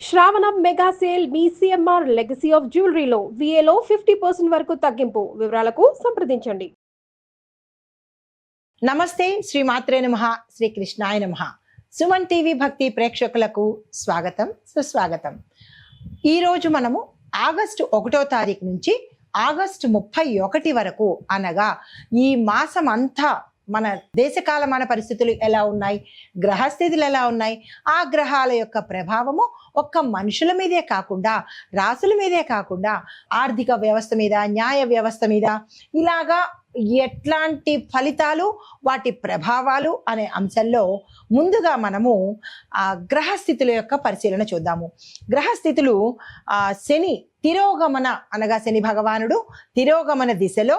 శ్రావణం mega sale మీ CMR legacy of జ్యువెలరీలో విఏలో ఫిఫ్టీ పర్సెంట్ వరకు తగ్గింపు. వివరాలకు సంప్రదించండి. నమస్తే శ్రీ మాత్రే నమ శ్రీ కృష్ణాయ నమ. సుమన్ టీవీ భక్తి ప్రేక్షకులకు స్వాగతం సుస్వాగతం. ఈరోజు మనము ఆగస్టు ఒకటో తారీఖు నుంచి ఆగస్టు ముప్పై ఒకటి వరకు అనగా ఈ మాసం అంతా మన దేశకాలమాన పరిస్థితులు ఎలా ఉన్నాయి గ్రహస్థితులు ఎలా ఉన్నాయి ఆ గ్రహాల యొక్క ప్రభావము ఒక్క మనుషుల మీదే కాకుండా రాసుల మీదే కాకుండా ఆర్థిక వ్యవస్థ మీద న్యాయ వ్యవస్థ మీద ఇలాగా ఎట్లాంటి ఫలితాలు వాటి ప్రభావాలు అనే అంశంలో ముందుగా మనము ఆ గ్రహస్థితుల యొక్క పరిశీలన చూద్దాము. గ్రహస్థితులు ఆ శని తిరోగమన అనగా శని భగవానుడు తిరోగమన దిశలో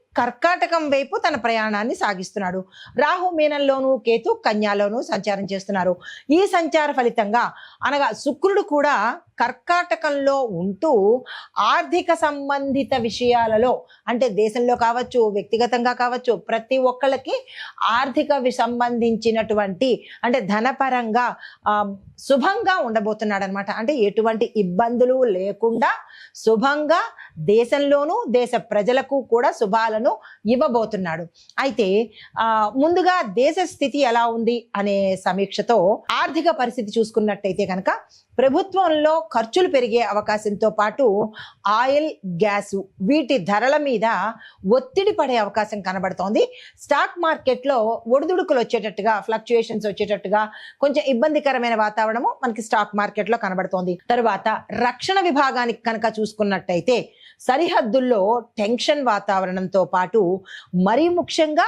కర్కాటకం వైపు తన ప్రయాణాన్ని సాగిస్తున్నాడు. రాహు మీనంలోను కేతు కన్యాలోను సంచారం చేస్తున్నారు. ఈ సంచార ఫలితంగా అనగా శుక్రుడు కూడా కర్కాటకంలో ఉంటూ ఆర్థిక సంబంధిత విషయాలలో అంటే దేశంలో కావచ్చు వ్యక్తిగతంగా కావచ్చు ప్రతి ఒక్కళ్ళకి ఆర్థిక సంబంధించినటువంటి అంటే ధనపరంగా శుభంగా ఉండబోతున్నాడు అనమాట అంటే ఎటువంటి ఇబ్బందులు లేకుండా శుభంగా దేశంలోనూ దేశ ప్రజలకు కూడా శుభాలను ఇవ్వబోతున్నాడు. అయితే ముందుగా దేశ స్థితి ఎలా ఉంది అనే సమీక్షతో ఆర్థిక పరిస్థితి చూసుకున్నట్టయితే కనుక ప్రభుత్వంలో ఖర్చులు పెరిగే అవకాశంతో పాటు ఆయిల్ గ్యాసు వీటి ధరల మీద ఒత్తిడి పడే అవకాశం కనబడుతోంది. స్టాక్ మార్కెట్లో ఒడిదుడుకులు వచ్చేటట్టుగా ఫ్లక్చుయేషన్స్ వచ్చేటట్టుగా కొంచెం ఇబ్బందికరమైన వాతావరణము మనకి స్టాక్ మార్కెట్లో కనబడుతోంది. తర్వాత రక్షణ విభాగానికి కనుక చూసుకున్నట్టయితే సరిహద్దుల్లో టెన్షన్ వాతావరణంతో పాటు మరీ ముఖ్యంగా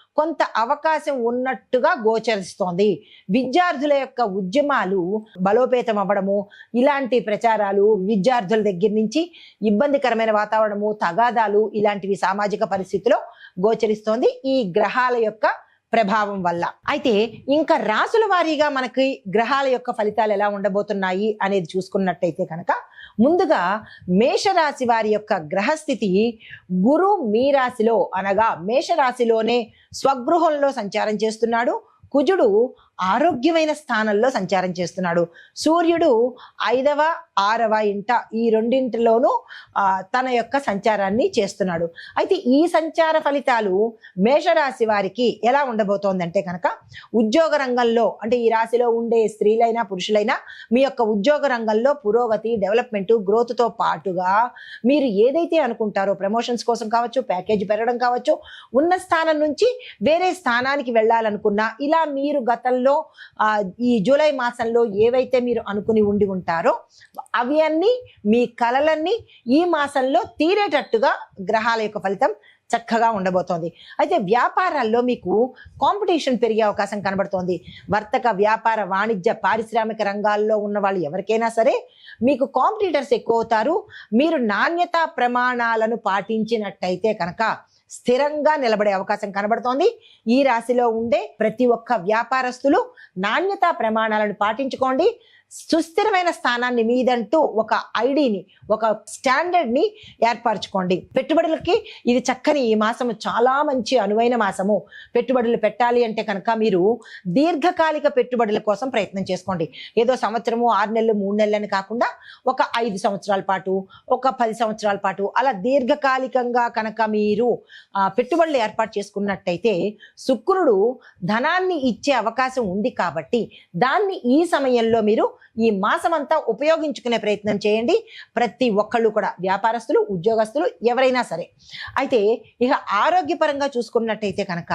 కొంత అవకాశం ఉన్నట్టుగా గోచరిస్తోంది. విద్యార్థుల యొక్క ఉద్యమాలు బలోపేతం అవ్వడము ఇలాంటి ప్రచారాలు విద్యార్థుల దగ్గర నుంచి ఇబ్బందికరమైన వాతావరణము తగాదాలు ఇలాంటివి సామాజిక పరిస్థితిలో గోచరిస్తోంది. ఈ గ్రహాల యొక్క ప్రభావం వల్ల. అయితే ఇంకా రాసుల వారీగా మనకి గ్రహాల యొక్క ఫలితాలు ఎలా ఉండబోతున్నాయి అనేది చూసుకున్నట్టయితే కనుక ముందుగా మేషరాశి వారి యొక్క గ్రహస్థితి గురు మీ రాశిలో అనగా మేషరాశిలోనే స్వగృహంలో సంచారం చేస్తున్నాడు. కుజుడు ఆరోగ్యమైన స్థానంలో సంచారం చేస్తున్నాడు. సూర్యుడు ఐదవ ఆరవ ఇంట ఈ రెండింటిలోనూ తన యొక్క సంచారాన్ని చేస్తున్నాడు. అయితే ఈ సంచార ఫలితాలు మేషరాశి వారికి ఎలా ఉండబోతోందంటే కనుక ఉద్యోగ రంగంలో అంటే ఈ రాశిలో ఉండే స్త్రీలైనా పురుషులైనా మీ యొక్క ఉద్యోగ రంగంలో పురోగతి డెవలప్మెంట్ గ్రోత్తో పాటుగా మీరు ఏదైతే అనుకుంటారో ప్రమోషన్స్ కోసం కావచ్చు ప్యాకేజ్ పెరగడం కావచ్చు ఉన్న స్థానం నుంచి వేరే స్థానానికి వెళ్ళాలనుకున్నా ఇలా మీరు గతంలో ఆ, ఈ జూలై మాసంలో ఏవైతే మీరు అనుకుని ఉండి ఉంటారో అవి అన్నీ మీ కలలన్నీ ఈ మాసంలో తీరేటట్టుగా గ్రహాల యొక్క ఫలితం చక్కగా ఉండబోతోంది. అయితే వ్యాపారాల్లో మీకు కాంపిటీషన్ పెరిగే అవకాశం కనబడుతోంది. వర్తక వ్యాపార వాణిజ్య పారిశ్రామిక రంగాల్లో ఉన్న వాళ్ళు ఎవరికైనా సరే మీకు కాంపిటీటర్స్ ఎక్కువ అవుతారు మీరు నాణ్యతా ప్రమాణాలను పాటించినట్టయితే కనుక స్థిరంగా నిలబడే అవకాశం కనబడుతోంది. ఈ రాశిలో ఉండే ప్రతి ఒక్క వ్యాపారస్తులు నాణ్యతా ప్రమాణాలను పాటించుకోండి. సుస్థిరమైన స్థానాన్ని మీదంటూ ఒక ఐడిని ఒక స్టాండర్డ్ని ఏర్పరచుకోండి. పెట్టుబడులకి ఇది చక్కని ఈ మాసము చాలా మంచి అనువైన మాసము. పెట్టుబడులు పెట్టాలి అంటే కనుక మీరు దీర్ఘకాలిక పెట్టుబడుల కోసం ప్రయత్నం చేసుకోండి. ఏదో సంవత్సరము ఆరు నెలలు మూడు నెలలని కాకుండా ఒక ఐదు సంవత్సరాల పాటు ఒక పది సంవత్సరాల పాటు అలా దీర్ఘకాలికంగా కనుక మీరు పెట్టుబడులు ఏర్పాటు చేసుకున్నట్టయితే శుక్రుడు ధనాన్ని ఇచ్చే అవకాశం ఉంది కాబట్టి దాన్ని ఈ సమయంలో మీరు ఈ మాసమంతా ఉపయోగించుకునే ప్రయత్నం చేయండి. ప్రతి ఒక్కళ్ళు కూడా వ్యాపారస్తులు ఉద్యోగస్తులు ఎవరైనా సరే. అయితే ఇక ఆరోగ్యపరంగా చూసుకున్నట్టయితే కనుక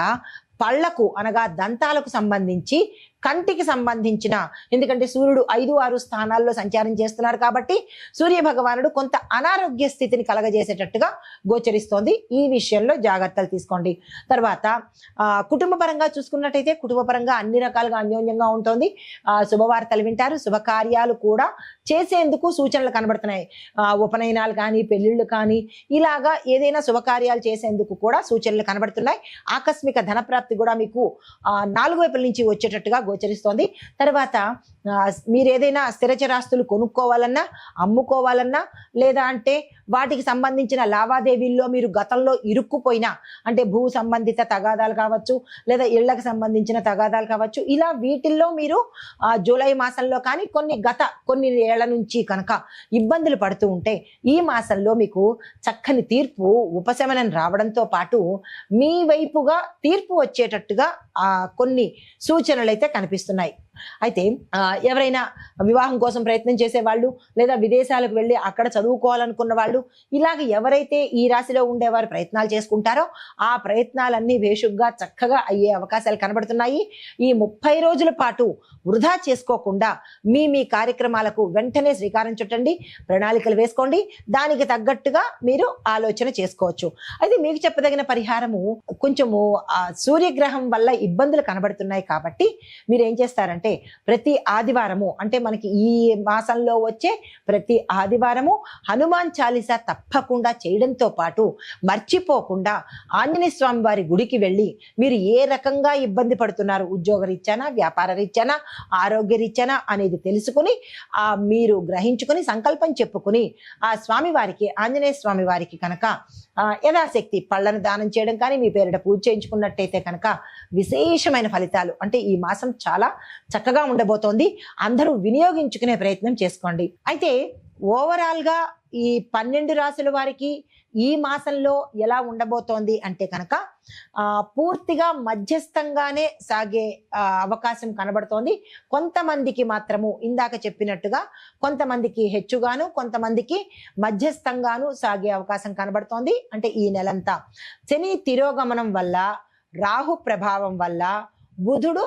పళ్ళకు అనగా దంతాలకు సంబంధించి కంటికి సంబంధించిన ఎందుకంటే సూర్యుడు ఐదు ఆరు స్థానాల్లో సంచారం చేస్తున్నాడు కాబట్టి సూర్య భగవానుడు కొంత అనారోగ్య స్థితిని కలగజేసేటట్టుగా గోచరిస్తోంది. ఈ విషయంలో జాగ్రత్తలు తీసుకోండి. తర్వాత కుటుంబపరంగా కుటుంబ పరంగా చూసుకున్నట్టయితే కుటుంబ పరంగా అన్ని రకాలుగా అన్యోన్యంగా ఉంటుంది. ఆ, శుభవార్తలు వింటారు. శుభకార్యాలు కూడా చేసేందుకు సూచనలు కనబడుతున్నాయి. ఉపనయనాలు కానీ పెళ్ళిళ్ళు కానీ ఇలాగా ఏదైనా శుభకార్యాలు చేసేందుకు కూడా సూచనలు కనబడుతున్నాయి. ఆకస్మిక ధనప్రాప్తి కూడా మీకు నాలుగు వైపుల నుంచి వచ్చేటట్టుగా గోచరిస్తోంది. తర్వాత మీరు ఏదైనా స్థిరచరాస్తులు కొనుక్కోవాలన్నా అమ్ముకోవాలన్నా లేదా అంటే వాటికి సంబంధించిన లావాదేవీల్లో మీరు గతంలో ఇరుక్కుపోయినా అంటే భూ సంబంధిత తగాదాలు కావచ్చు లేదా ఇళ్ళకు సంబంధించిన తగాదాలు కావచ్చు ఇలా వీటిల్లో మీరు జూలై మాసంలో కానీ కొన్ని గత కొన్ని ఏళ్ళ నుంచి కనుక ఇబ్బందులు పడుతూ ఉంటే ఈ మాసంలో మీకు చక్కని తీర్పు ఉపశమనం రావడంతో పాటు మీ వైపుగా తీర్పు వచ్చేటట్టుగా ఆ కొన్ని సూచనలు అయితే కనిపిస్తున్నాయి. అయితే ఎవరైనా వివాహం కోసం ప్రయత్నం చేసే వాళ్ళు లేదా విదేశాలకు వెళ్ళి అక్కడ చదువుకోవాలనుకున్న వాళ్ళు ఇలాగ ఎవరైతే ఈ రాశిలో ఉండేవారు ప్రయత్నాలు చేసుకుంటారో ఆ ప్రయత్నాలన్నీ వేషుగ్గా చక్కగా అయ్యే అవకాశాలు కనబడుతున్నాయి. ఈ ముప్పై రోజుల పాటు వృధా చేసుకోకుండా మీ మీ కార్యక్రమాలకు వెంటనే శ్రీకారం చుట్టండి ప్రణాళికలు వేసుకోండి. దానికి తగ్గట్టుగా మీరు ఆలోచన చేసుకోవచ్చు. అయితే మీకు చెప్పదగిన పరిహారము కొంచెము ఆ సూర్యగ్రహం వల్ల ఇబ్బందులు కనబడుతున్నాయి కాబట్టి మీరు ఏం చేస్తారంటే ప్రతి ఆదివారము అంటే మనకి ఈ మాసంలో వచ్చే ప్రతి ఆదివారము హనుమాన్ చాలీసా తప్పకుండా చేయడంతో పాటు మర్చిపోకుండా ఆంజనేయ స్వామి వారి గుడికి వెళ్ళి మీరు ఏ రకంగా ఇబ్బంది పడుతున్నారు ఉద్యోగ రీత్యానా వ్యాపార రీత్యానా ఆరోగ్య రీత్యానా అనేది తెలుసుకుని ఆ మీరు గ్రహించుకుని సంకల్పం చెప్పుకుని ఆ స్వామి వారికి ఆంజనేయ స్వామి వారికి కనుక యథాశక్తి పళ్ళను దానం చేయడం కానీ మీ పేరిట పూజ చేయించుకున్నట్టయితే కనుక విశేషమైన ఫలితాలు అంటే ఈ మాసం చాలా చక్కగా ఉండబోతోంది. అందరూ వినియోగించుకునే ప్రయత్నం చేసుకోండి. అయితే ఓవరాల్గా ఈ పన్నెండు రాసుల వారికి ఈ మాసంలో ఎలా ఉండబోతోంది అంటే కనుక పూర్తిగా మధ్యస్థంగానే సాగే అవకాశం కనబడుతోంది. కొంతమందికి మాత్రము ఇందాక చెప్పినట్టుగా కొంతమందికి హెచ్చుగాను కొంతమందికి మధ్యస్థంగాను సాగే అవకాశం కనబడుతోంది. అంటే ఈ నెలంతా శని తిరోగమనం వల్ల రాహు ప్రభావం వల్ల బుధుడు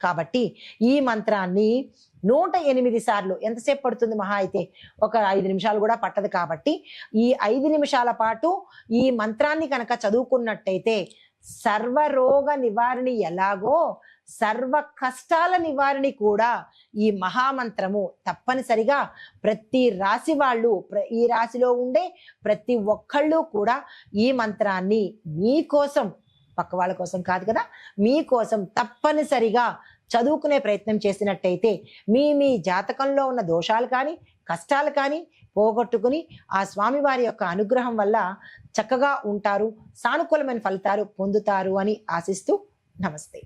కాబట్టి ఈ మంత్రాన్ని నూట ఎనిమిది సార్లు ఎంతసేపు పడుతుంది మహా అయితే? ఒక ఐదు నిమిషాలు కూడా పట్టదు కాబట్టి ఈ ఐదు నిమిషాల పాటు ఈ మంత్రాన్ని కనుక చదువుకున్నట్టయితే సర్వరోగ నివారణి ఎలాగో సర్వ కష్టాల నివారణి కూడా ఈ మహామంత్రము తప్పనిసరిగా ప్రతి రాశి వాళ్ళు ప్ర- ఈ రాశిలో ఉండే ప్రతి ఒక్కళ్ళు కూడా ఈ మంత్రాన్ని మీకోసం పక్క వాళ్ళ కోసం కాదు కదా? మీకోసం తప్పనిసరిగా చదువుకునే ప్రయత్నం చేసినట్టయితే మీ మీ జాతకంలో ఉన్న దోషాలు కానీ కష్టాలు కానీ పోగొట్టుకుని ఆ స్వామివారి యొక్క అనుగ్రహం వల్ల చక్కగా ఉంటారు సానుకూలమైన ఫలితాలు పొందుతారు అని ఆశిస్తూ నమస్తే.